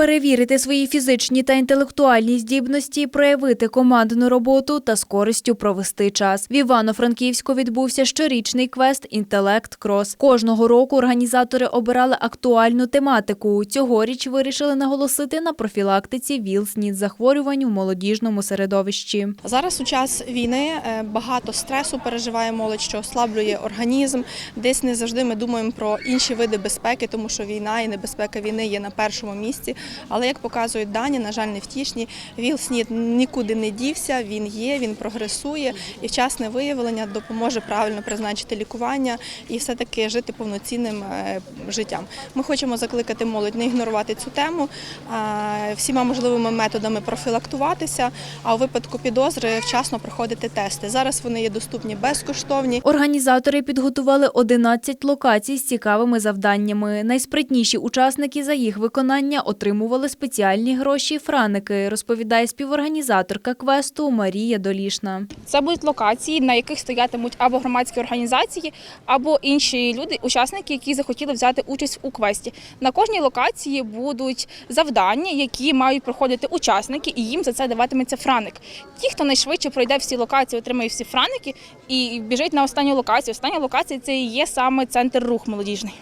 Перевірити свої фізичні та інтелектуальні здібності, проявити командну роботу та з користю провести час. В Івано-Франківську відбувся щорічний квест Інтелект Крос. Кожного року організатори обирали актуальну тематику. Цьогоріч вирішили наголосити на профілактиці ВІЛ-СНІД захворювань у молодіжному середовищі. Зараз у час війни е, багато стресу переживає молодь, що ослаблює організм. Десь не завжди ми думаємо про інші види безпеки, тому що війна і небезпека війни є на першому місці. Але як показують дані, на жаль, невтішні, ВІЛ-СНІД нікуди не дівся, він є, він прогресує, і вчасне виявлення допоможе правильно призначити лікування і все-таки жити повноцінним е, життям. Ми хочемо закликати молодь не ігнорувати цю тему, всіма можливими методами профілактуватися, а у випадку підозри вчасно проходити тести. Зараз вони є доступні безкоштовні. Організатори підготували 11 локацій з цікавими завданнями. Найспритніші учасники за їх виконання отримували спеціальні гроші франики, розповідає співорганізаторка квесту Марія Долішна. Це будуть локації, на яких стоятимуть або громадські організації, або інші люди, учасники, які захотіли взяти участь у квесті. На кожній локації будуть завдання, які мають проходити учасники, і їм за це даватиметься франик. Ті, хто найшвидше пройде всі локації, отримає всі франики і біжить на останню локацію. Остання локація це і є саме центр рух молодіжний.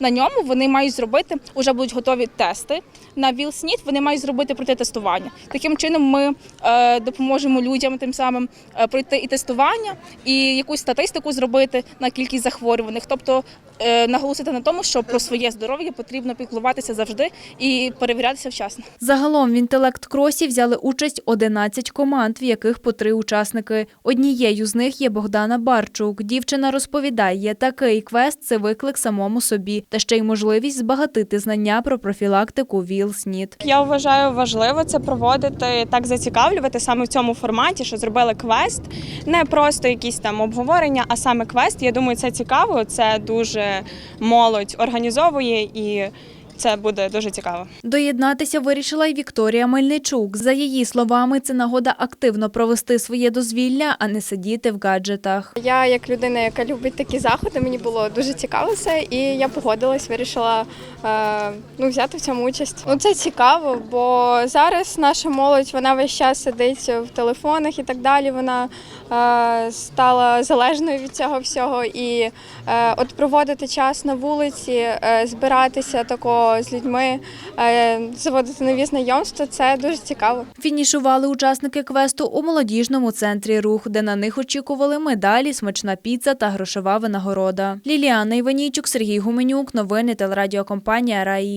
На ньому вони мають зробити, вже будуть готові тести на ВІЛ-СНІД, вони мають зробити протитестування. Таким чином ми е, допоможемо людям тим самим е, пройти і тестування, і якусь статистику зробити на кількість захворюваних. Тобто е, наголосити на тому, що про своє здоров'я потрібно піклуватися завжди і перевірятися вчасно. Загалом в інтелект-кросі взяли участь 11 команд, в яких по три учасники. Однією з них є Богдана Барчук. Дівчина розповідає, такий квест це виклик самому собі, та ще й можливість збагатити знання про профілактику ВІЛ-СНІД. Я вважаю важливо це проводити так зацікавлювати саме в цьому форматі, що зробили квест, не просто якісь там обговорення, а саме квест. Я думаю, це цікаво. Це дуже молодь організовує і це буде дуже цікаво. Доєднатися вирішила й Вікторія Мельничук. За її словами, це нагода активно провести своє дозвілля, а не сидіти в гаджетах. Я, як людина, яка любить такі заходи, мені було дуже цікаво це, і я погодилась, вирішила е, ну, взяти в цьому участь. Ну це цікаво, бо зараз наша молодь вона весь час сидить в телефонах і так далі. Вона е, стала залежною від цього всього. І е, от проводити час на вулиці, е, збиратися з людьми, е, заводити нові знайомства це дуже цікаво. Фінішували учасники квесту у молодіжному центрі рух, де на них очікували медалі, смачна піца та грошова винагорода. Ліліана Іванійчук, Сергій Гуменюк. Новини телерадіокомпанія Раї.